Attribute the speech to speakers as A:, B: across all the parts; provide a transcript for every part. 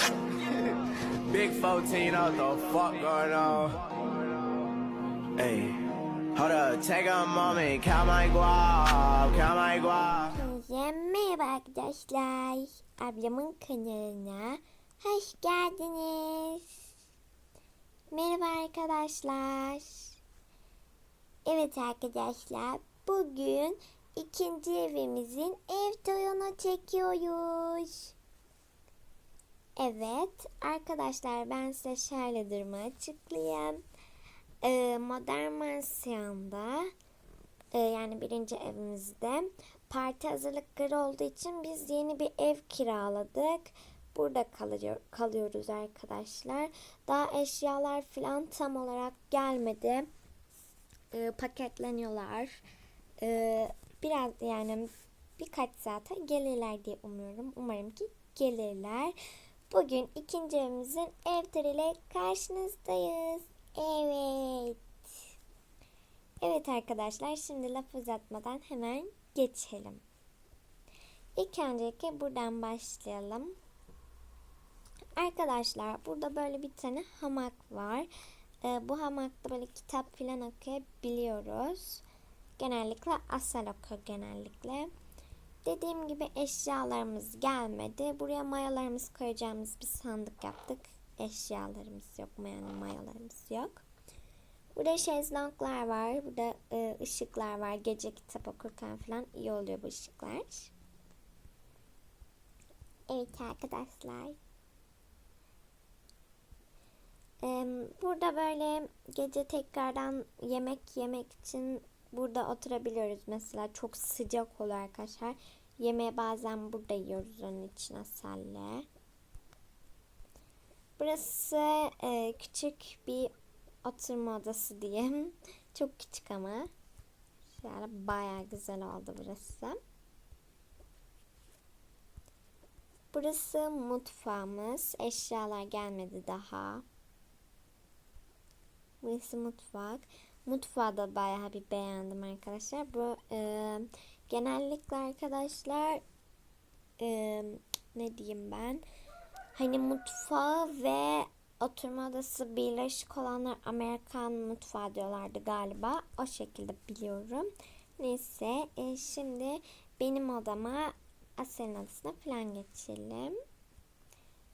A: Big 14, what the fuck going on? Hey, hold up, take a moment, count my guap, count my guap.
B: Merhaba arkadaşlar. Ablamın kanalına hoş geldiniz. Merhaba arkadaşlar. Evet arkadaşlar bugün ikinci evimizin ev turunu çekiyoruz. Evet arkadaşlar ben size şöyle durumu açıklayayım. Ee, modern mansiyonda e, yani birinci evimizde parti hazırlıkları olduğu için biz yeni bir ev kiraladık. Burada kalıyor, kalıyoruz arkadaşlar. Daha eşyalar falan tam olarak gelmedi. E, paketleniyorlar. E, biraz yani birkaç saate gelirler diye umuyorum. Umarım ki gelirler. Bugün ikinci evimizin ev turiyle karşınızdayız. Evet. Evet arkadaşlar şimdi laf uzatmadan hemen geçelim. İlk öncelikle buradan başlayalım. Arkadaşlar burada böyle bir tane hamak var. Ee, bu hamakta böyle kitap falan okuyabiliyoruz. Genellikle asal okuyor genellikle. Dediğim gibi eşyalarımız gelmedi. Buraya mayalarımız koyacağımız bir sandık yaptık. Eşyalarımız yok, mayanın mayalarımız yok. Burada şezlonglar var. Burada e, ışıklar var. Gece kitap okurken falan iyi oluyor bu ışıklar. Evet arkadaşlar. Burada böyle gece tekrardan yemek yemek için burada oturabiliyoruz. Mesela çok sıcak oluyor arkadaşlar. Yemeği bazen burada yiyoruz onun için asalle. Burası e, küçük bir oturma odası diyeyim. Çok küçük ama. Şöyle bayağı güzel oldu burası. Burası mutfağımız. Eşyalar gelmedi daha. Burası mutfak. Mutfağı da bayağı bir beğendim arkadaşlar. Bu e, genellikle arkadaşlar e, ne diyeyim ben hani mutfağı ve oturma odası birleşik olanlar Amerikan mutfağı diyorlardı galiba. O şekilde biliyorum. Neyse e, şimdi benim odama Asel'in odasına falan geçelim.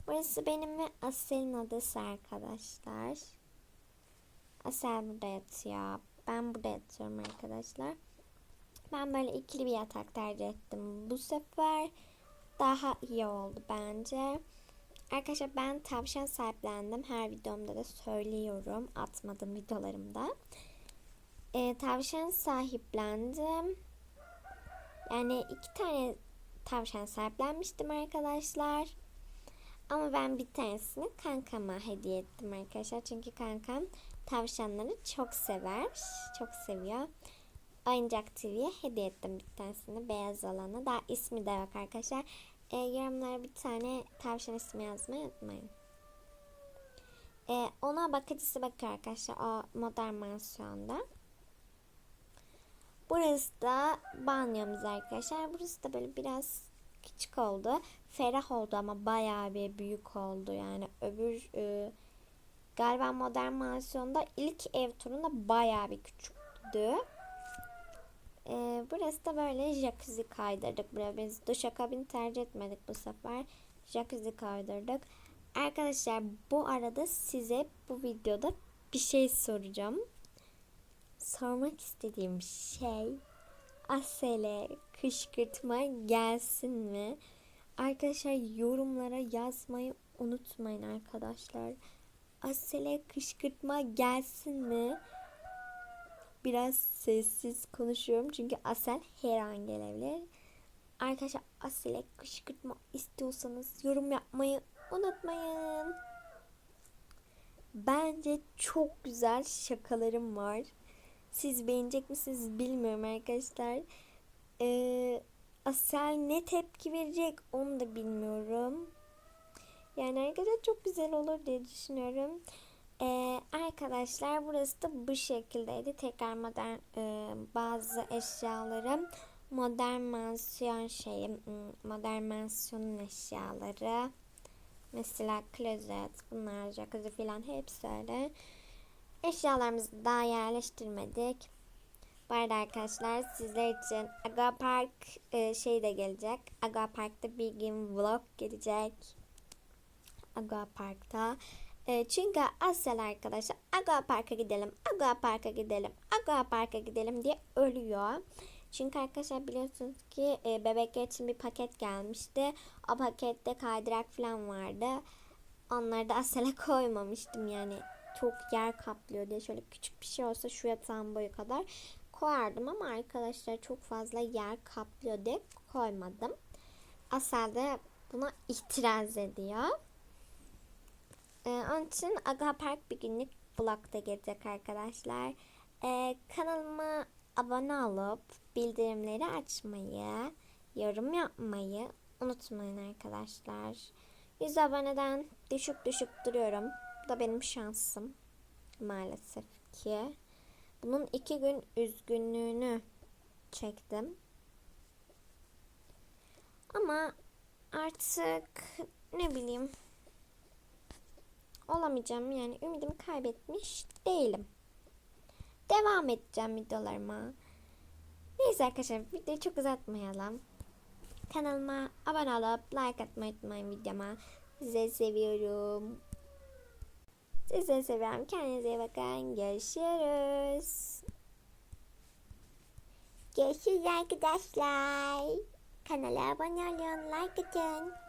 B: Burası benim ve Asel'in odası arkadaşlar. Asel burada yatıyor. Ben burada yatıyorum arkadaşlar. Ben böyle ikili bir yatak tercih ettim. Bu sefer daha iyi oldu bence. Arkadaşlar ben tavşan sahiplendim. Her videomda da söylüyorum. Atmadım videolarımda. Ee, tavşan sahiplendim. Yani iki tane tavşan sahiplenmiştim arkadaşlar. Ama ben bir tanesini kankama hediye ettim arkadaşlar. Çünkü kankam tavşanları çok sever. Çok seviyor. Oyuncak TV'ye hediye ettim bir tanesini. Beyaz olanı. Daha ismi de yok arkadaşlar. E, yorumlara bir tane tavşan ismi yazmayı unutmayın. E, ona bakıcısı bakıyor arkadaşlar. O modern mansiyonda. Burası da banyomuz arkadaşlar. Burası da böyle biraz küçük oldu. Ferah oldu ama bayağı bir büyük oldu. Yani öbür e, galiba modern mansiyonda ilk ev turunda bayağı bir küçüktü. Ee, burası da böyle jacuzzi kaydırdık. Buraya biz duşakabin tercih etmedik bu sefer. Jacuzzi kaydırdık. Arkadaşlar bu arada size bu videoda bir şey soracağım. Sormak istediğim şey Asel'e kışkırtma gelsin mi? Arkadaşlar yorumlara yazmayı unutmayın arkadaşlar. Asel'e kışkırtma gelsin mi? biraz sessiz konuşuyorum çünkü Asel her an gelebilir. Arkadaşlar Asel'e kışkırtma istiyorsanız yorum yapmayı unutmayın. Bence çok güzel şakalarım var. Siz beğenecek misiniz bilmiyorum arkadaşlar. Ee, Asel ne tepki verecek onu da bilmiyorum. Yani arkadaşlar çok güzel olur diye düşünüyorum. Ee, arkadaşlar burası da bu şekildeydi. Tekrar modern e, bazı eşyalarım modern mansiyon şeyi modern mansiyonun eşyaları Mesela klozet, bunlar jacuzzi falan hepsi öyle. Eşyalarımızı daha yerleştirmedik. Bu arada arkadaşlar sizler için Aga Park e, şey de gelecek. Aga Park'ta bir gün vlog gelecek. Aga Park'ta. E, çünkü Asel arkadaşlar Aga Park'a gidelim, Aga Park'a gidelim, Aga Park'a gidelim diye ölüyor. Çünkü arkadaşlar biliyorsunuz ki e, bebekler için bir paket gelmişti. O pakette kaydırak falan vardı. Onları da Asel'e koymamıştım yani. Çok yer kaplıyor diye şöyle küçük bir şey olsa şu yatağın boyu kadar koyardım ama arkadaşlar çok fazla yer kaplıyor diye koymadım. Asel de buna itiraz ediyor. Ee, onun için Aga Park bir günlük vlogda gelecek arkadaşlar. Ee, kanalıma abone olup bildirimleri açmayı, yorum yapmayı unutmayın arkadaşlar. 100 aboneden düşük düşük duruyorum. Bu da benim şansım maalesef ki. Bunun iki gün üzgünlüğünü çektim. Ama artık ne bileyim olamayacağım yani ümidimi kaybetmiş değilim. Devam edeceğim videolarıma. Neyse arkadaşlar videoyu çok uzatmayalım. Kanalıma abone olup like atmayı unutmayın videoma. Sizi seviyorum. Sizi seviyorum. Kendinize iyi bakın. Görüşürüz. Görüşürüz arkadaşlar. Kanala abone olun. Like atın.